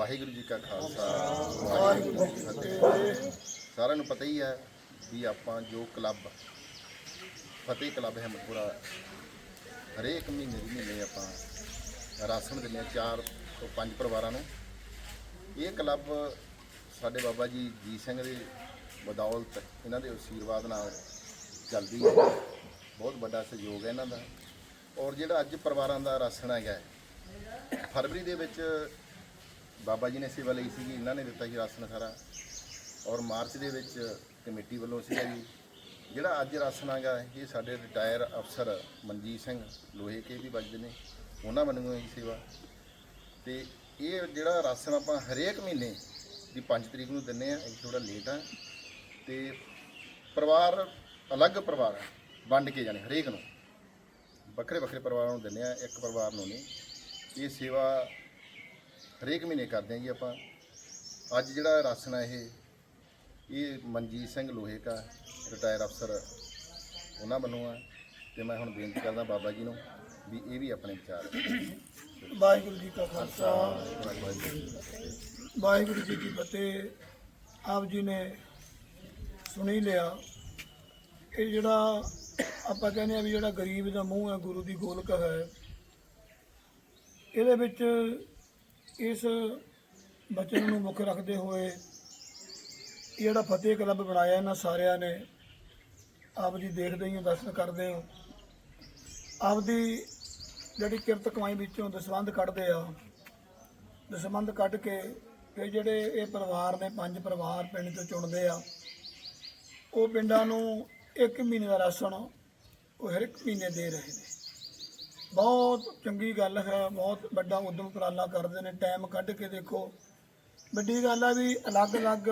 ਵਾਹਿਗੁਰੂ ਜੀ ਕਾ ਖਾਲਸਾ ਵਾਹਿਗੁਰੂ ਜੀ ਕੀ ਫਤਿਹ। ਸਾਰਿਆਂ ਨੂੰ ਪਤਾ ਹੀ ਹੈ ਵੀ ਆਪਾਂ ਜੋ ਕਲੱਬ ਫਤਿਹ ਕਲੱਬ ਹਿੰਮਤਪੁਰਾ ਹਰੇਕ ਮਹੀਨੇ ਦੀ ਮਹੀਨੇ ਆਪਾਂ ਰਾਸ਼ਨ ਦਿੰਦੇ ਹਾਂ ਚਾਰ ਤੋਂ ਪੰਜ ਪਰਿਵਾਰਾਂ ਨੂੰ। ਇਹ ਕਲੱਬ ਸਾਡੇ ਬਾਬਾ ਜੀ ਜੀ ਸਿੰਘ ਦੇ ਬਦੌਲਤ ਇਹਨਾਂ ਦੇ ਆਸ਼ੀਰਵਾਦ ਨਾਲ ਚੱਲਦੀ ਹੈ। ਬਹੁਤ ਵੱਡਾ ਸਹਿਯੋਗ ਹੈ ਇਹਨਾਂ ਦਾ। ਔਰ ਜਿਹੜਾ ਅੱਜ ਪਰਿਵਾਰਾਂ ਦਾ ਰਾਸ਼ਨ ਹੈਗਾ ਹੈ, ਫਰਵਰੀ ਦੇ ਵਿੱਚ ਬਾਬਾ ਜੀ ਨੇ ਸੇਵਾ ਲਈ ਸੀਗੀ ਇਹਨਾਂ ਨੇ ਦਿੱਤਾ ਸੀ ਰਾਸ਼ਨ ਸਾਰਾ। ਔਰ ਮਾਰਚ ਦੇ ਵਿੱਚ ਕਮੇਟੀ ਵੱਲੋਂ ਸੀਗਾ ਜੀ। ਜਿਹੜਾ ਅੱਜ ਰਾਸ਼ਨ ਹੈਗਾ ਇਹ ਸਾਡੇ ਰਿਟਾਇਰ ਅਫਸਰ ਮਨਜੀਤ ਸਿੰਘ ਲੋਹੇ ਕੇ ਵੀ ਵੱਜਦੇ ਨੇ। ਉਹਨਾਂ ਵੱਲੋਂ ਇਹ ਸੇਵਾ। ਤੇ ਇਹ ਜਿਹੜਾ ਰਾਸ਼ਨ ਆਪਾਂ ਹਰੇਕ ਮਹੀਨੇ ਦੀ 5 ਤਰੀਕ ਨੂੰ ਦਿੰਨੇ ਆ ਇਹ ਥੋੜਾ ਲੇਟ ਆ। ਤੇ ਪਰਿਵਾਰ ਅਲੱਗ ਪਰਿਵਾਰ ਆ, ਵੰਡ ਕੇ ਜਾਣੇ ਹਰੇਕ ਨੂੰ। ਵੱਖਰੇ ਵੱਖਰੇ ਪਰਿਵਾਰਾਂ ਨੂੰ ਦਿੰਨੇ ਆ ਇੱਕ ਪਰਿਵਾਰ ਨੂੰ ਨਹੀਂ। ਇਹ ਸੇਵਾ ਹਰੇਕ ਮਹੀਨੇ ਕਰਦੇ ਹਾਂ ਜੀ ਆਪਾਂ। ਅੱਜ ਜਿਹੜਾ ਰਾਸ਼ਨ ਹੈ ਇਹ ਇਹ ਮਨਜੀਤ ਸਿੰਘ ਲੋਹੇ ਕਾ ਰਿਟਾਇਰ ਅਫਸਰ ਉਹਨਾਂ ਵੱਲੋਂ ਆ। ਤੇ ਮੈਂ ਹੁਣ ਬੇਨਤੀ ਕਰਦਾ ਬਾਬਾ ਜੀ ਨੂੰ ਵੀ ਇਹ ਵੀ ਆਪਣੇ ਵਿਚਾਰ ਵਾਹਿਗੁਰੂ ਜੀ ਕਾ ਖਾਲਸਾ। ਵਾਹਿਗੁਰੂ ਜੀ ਕੀ ਫਤਿਹ। ਆਪ ਜੀ ਨੇ ਸੁਣੀ ਲਿਆ। ਇਹ ਜਿਹੜਾ ਆਪਾਂ ਕਹਿੰਦੇ ਆ ਵੀ ਜਿਹੜਾ ਗਰੀਬ ਦਾ ਮੂੰਹ ਹੈ, ਗੁਰੂ ਦੀ ਗੋਲਕ ਹੈ, ਇਹਦੇ ਵਿੱਚ ਇਸ ਬਚਨ ਨੂੰ ਮੁੱਖ ਰੱਖਦੇ ਹੋਏ ਇਹ ਜਿਹੜਾ ਫਤਿਹ ਕਲੱਬ ਬਣਾਇਆ ਇਹਨਾਂ ਸਾਰਿਆਂ ਨੇ, ਆਪ ਜੀ ਦੇਖਦੇ ਹੀ ਹੋ, ਦਰਸ਼ਨ ਕਰਦੇ ਹੋ। ਆਪਦੀ ਜਿਹੜੀ ਕਿਰਤ ਕਮਾਈ ਵਿੱਚੋਂ ਦਸਵੰਧ ਕੱਢਦੇ ਆ। ਦਸਵੰਧ ਕੱਢ ਕੇ ਫਿਰ ਜਿਹੜੇ ਇਹ ਪਰਿਵਾਰ ਨੇ, ਪੰਜ ਪਰਿਵਾਰ ਪਿੰਡ ਤੋਂ ਚੁਣਦੇ ਆ, ਉਹ ਪਿੰਡਾਂ ਨੂੰ ਇੱਕ ਮਹੀਨੇ ਦਾ ਰਾਸ਼ਨ ਉਹ ਹਰ ਇੱਕ ਮਹੀਨੇ ਦੇ ਰਹੇ ਨੇ। ਬਹੁਤ ਚੰਗੀ ਗੱਲ ਹੈ, ਬਹੁਤ ਵੱਡਾ ਉਦਮ ਉਪਰਾਲਾ ਕਰਦੇ ਨੇ ਟਾਈਮ ਕੱਢ ਕੇ ਦੇਖੋ। ਵੱਡੀ ਗੱਲ ਆ ਵੀ ਅਲੱਗ-ਅਲੱਗ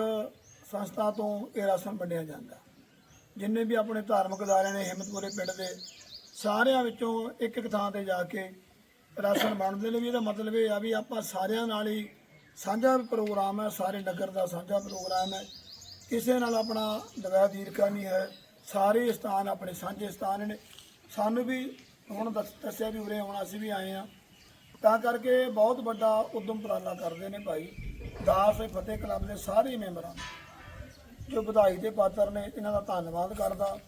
ਸੰਸਥਾ ਤੋਂ ਇਹ ਰਾਸ਼ਨ ਵੰਡਿਆ ਜਾਂਦਾ। ਜਿੰਨੇ ਵੀ ਆਪਣੇ ਧਾਰਮਿਕ ਅਦਾਰੇ ਨੇ ਹਿੰਮਤਪੁਰੇ ਪਿੰਡ ਦੇ, ਸਾਰਿਆਂ ਵਿੱਚੋਂ ਇੱਕ ਇੱਕ ਥਾਂ ਤੇ ਜਾ ਕੇ ਰਾਸ਼ਨ ਵੰਡਦੇ ਨੇ ਵੀ ਇਹਦਾ ਮਤਲਬ ਇਹ ਆ ਵੀ ਆਪਾਂ ਸਾਰਿਆਂ ਨਾਲ ਹੀ ਸਾਂਝਾ ਪ੍ਰੋਗਰਾਮ ਹੈ, ਸਾਰੇ ਨਗਰ ਦਾ ਸਾਂਝਾ ਪ੍ਰੋਗਰਾਮ ਹੈ। ਕਿਸੇ ਨਾਲ ਆਪਣਾ ਦਵੈਤ ਦੀਰਕਾ ਨਹੀਂ ਹੈ, ਸਾਰੇ ਸਥਾਨ ਆਪਣੇ ਸਾਂਝੇ ਸਥਾਨ ਨੇ। ਸਾਨੂੰ ਵੀ ਹੁਣ ਦੱਸ- ਦੱਸਿਆ ਵੀ ਉਰੇ ਹੁਣ ਅਸੀਂ ਵੀ ਆਏ ਆ ਤਾਂ ਕਰਕੇ ਬਹੁਤ ਵੱਡਾ ਉਦਮ ਉਪਰਾਲਾ ਕਰਦੇ ਨੇ ਭਾਈ। ਦਾਸ ਫਤਿਹ ਕਲੱਬ ਦੇ ਸਾਰੇ ਮੈਂਬਰਾਂ ਜੋ ਵਧਾਈ ਦੇ ਪਾਤਰ ਨੇ, ਇਹਨਾਂ ਦਾ ਧੰਨਵਾਦ ਕਰਦਾ।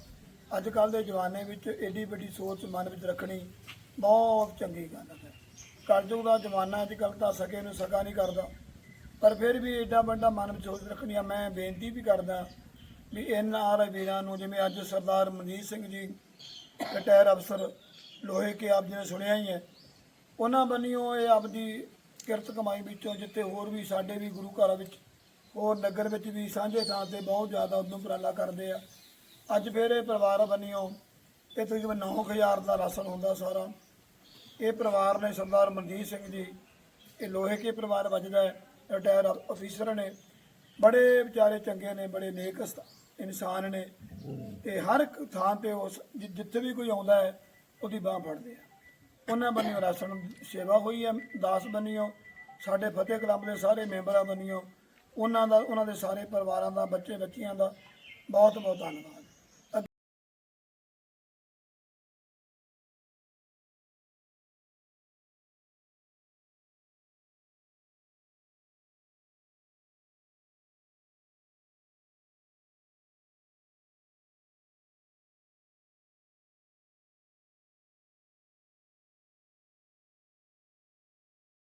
ਅੱਜ ਕੱਲ ਦੇ ਜਵਾਨੇ ਵਿੱਚ ਏਡੀ ਵੱਡੀ ਸੋਚ ਮਨ ਵਿੱਚ ਰੱਖਣੀ ਬਹੁਤ ਚੰਗੀ ਗੱਲ ਹੈ। ਕਲਯੁਗ ਦਾ ਜਮਾਨਾ ਅੱਜ ਕੱਲ ਤਾਂ ਸਕੇ ਨੂੰ ਸਕਾ ਨਹੀਂ ਕਰਦਾ। ਪਰ ਫਿਰ ਵੀ ਏਡਾ ਵੱਡਾ ਮਨ ਵਿੱਚ ਸੋਚ ਰੱਖਣੀ ਆ, ਮੈਂ ਬੇਨਤੀ ਵੀ ਕਰਦਾ ਵੀ ਐਨ ਆਰ ਵੀਰਾਂ ਨੂੰ, ਜਿਵੇਂ ਅੱਜ ਸਰਦਾਰ ਮਨਜੀਤ ਸਿੰਘ ਜੀ, ਰਿਟਾਇਰ ਅਫਸਰ ਲੋਹੇ ਕੇ ਆਪ ਜੀ ਨੇ ਸੁਣਿਆ ਹੀ ਹੈ। ਉਹਨਾਂ ਬੰਨਿਓ ਇਹ ਆਪਦੀ ਕਿਰਤ ਕਮਾਈ ਵਿੱਚੋਂ ਜਿੱਥੇ ਹੋਰ ਵੀ ਸਾਡੇ ਵੀ ਗੁਰੂ ਘਰਾਂ ਵਿੱਚ ਹੋਰ ਨਗਰ ਵਿੱਚ ਵੀ ਸਾਂਝੇ ਥਾਂ ਤੇ ਬਹੁਤ ਜ਼ਿਆਦਾ ਉਦਮ ਉਪਰਾਲਾ ਕਰਦੇ ਆ। ਅੱਜ ਫਿਰ ਇਹ ਪਰਿਵਾਰ ਬੰਨਿਓ, ਇਹ ਤਕਰੀਬਨ 9000 ਦਾ ਰਾਸ਼ਨ ਹੁੰਦਾ ਸਾਰਾ। ਇਹ ਪਰਿਵਾਰ ਨੇ ਸਰਦਾਰ ਮਨਜੀਤ ਸਿੰਘ ਜੀ, ਇਹ ਲੋਹੇ ਕੇ ਪਰਿਵਾਰ ਵੱਜਦਾ ਹੈ ਰਿਟਾਇਰ ਅਫੀਸਰ ਨੇ। ਬੜੇ ਵਿਚਾਰੇ ਚੰਗੇ ਨੇ, ਬੜੇ ਨੇਕ ਇਨਸਾਨ ਨੇ। ਤੇ ਹਰ ਇੱਕ ਥਾਂ ਤੇ ਉਸ ਜਿੱਥੇ ਵੀ ਕੋਈ ਆਉਂਦਾ ਹੈ ਉਹਦੀ ਬਾਹ ਫੜਦੇ ਆ। ਉਹਨਾਂ ਬੰਨਿਓ ਰਾਸ਼ਨ ਸੇਵਾ ਹੋਈ ਹੈ ਦਾਸ ਬੰਨਿਓ, ਸਾਡੇ ਫਤਿਹ ਕਲੱਬ ਦੇ ਸਾਰੇ ਮੈਂਬਰਾਂ ਬੰਨਿਓ, ਉਹਨਾਂ ਦਾ, ਉਹਨਾਂ ਦੇ ਸਾਰੇ ਪਰਿਵਾਰਾਂ ਦਾ ਬੱਚੇ ਬੱਚੀਆਂ ਦਾ ਬਹੁਤ ਬਹੁਤ ਧੰਨਵਾਦ।